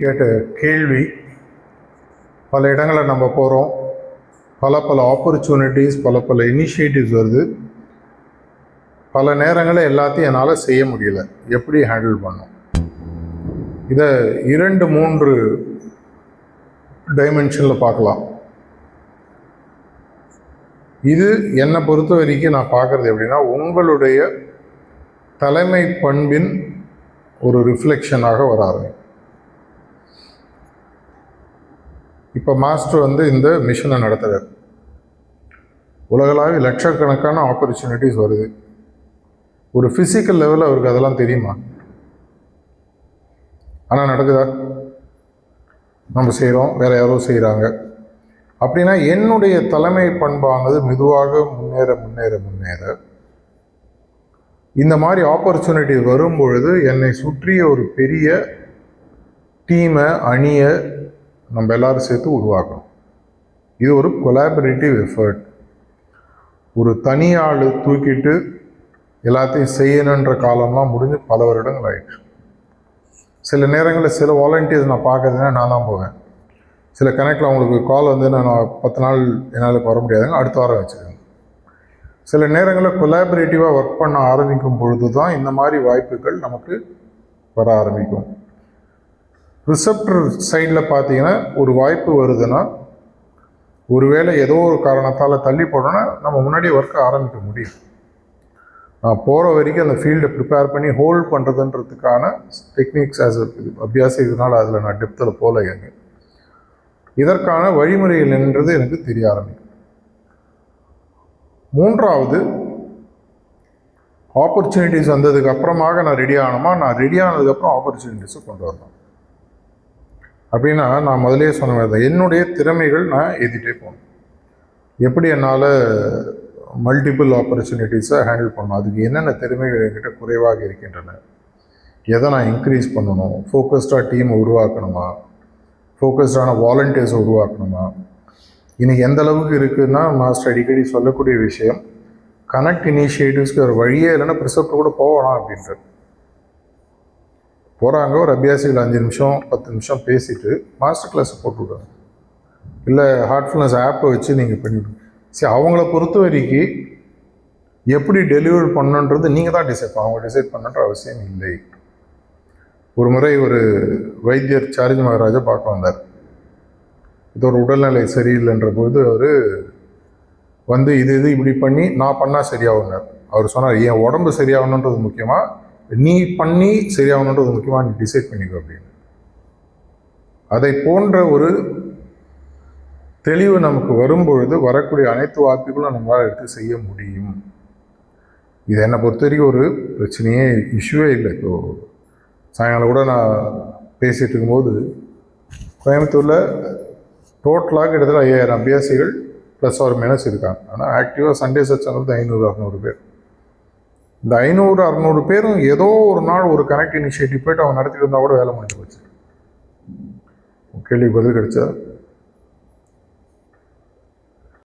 கேட்ட கேள்வி. பல இடங்களில் நம்ம போகிறோம் பல பல ஆப்பர்ச்சுனிட்டிஸ் பல பல இனிஷியேட்டிவ்ஸ் வருது. பல நேரங்களில் எல்லாத்தையும் என்னால் செய்ய முடியல. எப்படி ஹேண்டில் பண்ணும் இதை இரண்டு மூன்று டைமென்ஷனில் பார்க்கலாம். இது என்னை பொறுத்த வரைக்கும் நான் பார்க்குறது எப்படின்னா உங்களுடைய தலைமை பண்பின் ஒரு ரிஃப்ளெக்ஷனாக வர ஆரம்பிக்கும் இப்போ மாஸ்டர் வந்து இந்த மிஷனை நடத்துகிறார் உலகளாவிய லட்சக்கணக்கான ஆப்பர்ச்சுனிட்டிஸ் வருது. ஒரு ஃபிசிக்கல் லெவலில் அவருக்கு அதெல்லாம் தெரியுமா? ஆனால் நடக்குதா? நம்ம செய்கிறோம் வேறு யாரோ செய்கிறாங்க அப்படின்னா என்னுடைய தலைமை பண்பானது மெதுவாக முன்னேற முன்னேற முன்னேற. இந்த மாதிரி ஆப்பர்ச்சுனிட்டி வரும் பொழுது என்னை சுற்றிய ஒரு பெரிய டீமை அணியை நம்ம எல்லாரும் சேர்த்து உருவாக்கணும். இது ஒரு கொலாபரேட்டிவ் எஃபர்ட் ஒரு தனி ஆள் தூக்கிட்டு எல்லாத்தையும் செய்யணுன்ற காலம்லாம் முடிஞ்சு பல வருடங்கள் ஆயிடுச்சு. சில நேரங்களில் சில வாலண்டியர்ஸ் நான் பார்க்குறதுன்னா நான் தான் போவேன். சில கணக்கில் அவங்களுக்கு கால் வந்து நான் பத்து நாள் என்னால் வர முடியாதுங்க அடுத்த வாரம் வச்சுக்கோங்க சில நேரங்களில் கொலாபரேட்டிவாக ஒர்க் பண்ண ஆரம்பிக்கும் பொழுது தான் இந்த மாதிரி வாய்ப்புகள் நமக்கு வர ஆரம்பிக்கும். ரிசப்டர் சைடில் பார்த்தீங்கன்னா ஒரு வாய்ப்பு வருதுன்னா ஒருவேளை ஏதோ ஒரு காரணத்தால் தள்ளி போடணும்னா நம்ம முன்னாடியே ஒர்க்கை ஆரம்பிக்க முடியும். நான் போகிற வரைக்கும் அந்த ஃபீல்டை ப்ரிப்பேர் பண்ணி ஹோல்ட் பண்ணுறதுன்றதுக்கான டெக்னிக்ஸ் ஆஸ் அபியாசம் இதனால் அதில் நான் டெப்த்தில் போகல எங்க. இதற்கான வழிமுறைகள் என்றது எனக்கு தெரிய ஆரம்பிக்கும். மூன்றாவது ஆப்பர்ச்சுனிட்டிஸ் வந்ததுக்கு அப்புறமாக நான் ரெடி ஆகணுமா? நான் ரெடி ஆனதுக்கப்புறம் ஆப்பர்ச்சுனிட்டிஸை கொண்டு வரணும். அப்படின்னா நான் முதலே சொன்ன மாதிரி தான். என்னுடைய திறமைகள் நான் ஏற்றிட்டே போகணும். எப்படி என்னால் மல்டிபிள் ஆப்பர்ச்சுனிட்டிஸை ஹேண்டில் பண்ணணும்? அதுக்கு என்னென்ன திறமைகள் என்கிட்ட குறைவாக இருக்கின்றன? எதை நான் இன்க்ரீஸ் பண்ணணும்? ஃபோக்கஸ்டாக டீமை உருவாக்கணுமா? ஃபோக்கஸ்டான வாலண்டியர்ஸை உருவாக்கணுமா? இன்றைக்கி எந்த அளவுக்கு இருக்குன்னா மாஸ்டர் அடிக்கடி சொல்லக்கூடிய விஷயம் கனெக்ட் இனிஷியேட்டிவ்ஸ்க்கு ஒரு வழியே இல்லைன்னா ப்ரிசப்ட் கூட போகலாம் அப்படின்றது. போகிறாங்க ஒரு அபியாசிகள் அஞ்சு நிமிஷம் பத்து நிமிஷம் பேசிவிட்டு மாஸ்டர் கிளாஸை போட்டு விடுவாங்க இல்லை ஹார்ட்ஃபுல்னஸ் ஆப்பை வச்சு நீங்கள் பண்ணிவிடுங்க சரி அவங்கள பொறுத்த வரைக்கும் எப்படி டெலிவர் பண்ணணுன்றது நீங்கள் தான் டிசைட் அவங்க டிசைட் பண்ணுன்ற அவசியம் இல்லை. ஒரு முறை ஒரு வைத்தியர் சார்ஜ் மகாராஜா பார்க்க வந்தார். இது ஒரு உடல்நிலை சரியில்லைன்ற போது அவர் வந்து இது இது இப்படி பண்ணி நான் பண்ணால் சரியாகுங்க அவர் சொன்னார் என் உடம்பு சரியாகணுன்றது முக்கியமாக நீ பண்ணி சரியாகணுன்றது முக்கியமாக நீ டிசைட் பண்ணிக்கோ அப்படின்னு. அதை போன்ற ஒரு தெளிவு நமக்கு வரும்பொழுது வரக்கூடிய அனைத்து வாய்ப்புகளும் நம்மளால் எடுத்து செய்ய முடியும். இது என்னை பொறுத்த வரைக்கும் ஒரு பிரச்சனையே இஷ்யூவே இல்லை. இப்போது சாயங்காலம் கூட நான் பேசிகிட்டு இருக்கும்போது கோயம்புத்தூரில் டோட்டலாக கிட்டத்தட்ட ஐயாயிரம் அபியாசிகள் ப்ளஸ் அவர் மைனஸ் இருக்காங்க. ஆனால் ஆக்டிவாக சண்டே சச்சங்கிறது ஐநூறு அறநூறு பேர். இந்த ஐநூறு அறநூறு பேரும் ஏதோ ஒரு நாள் ஒரு கனெக்ட் இனிஷியேட்டிவ் போய்ட்டு அவங்க நடத்திட்டு இருந்தால் கூட வேலை முடிஞ்சு போச்சு. கேள்வி பதில் கிடைச்சா?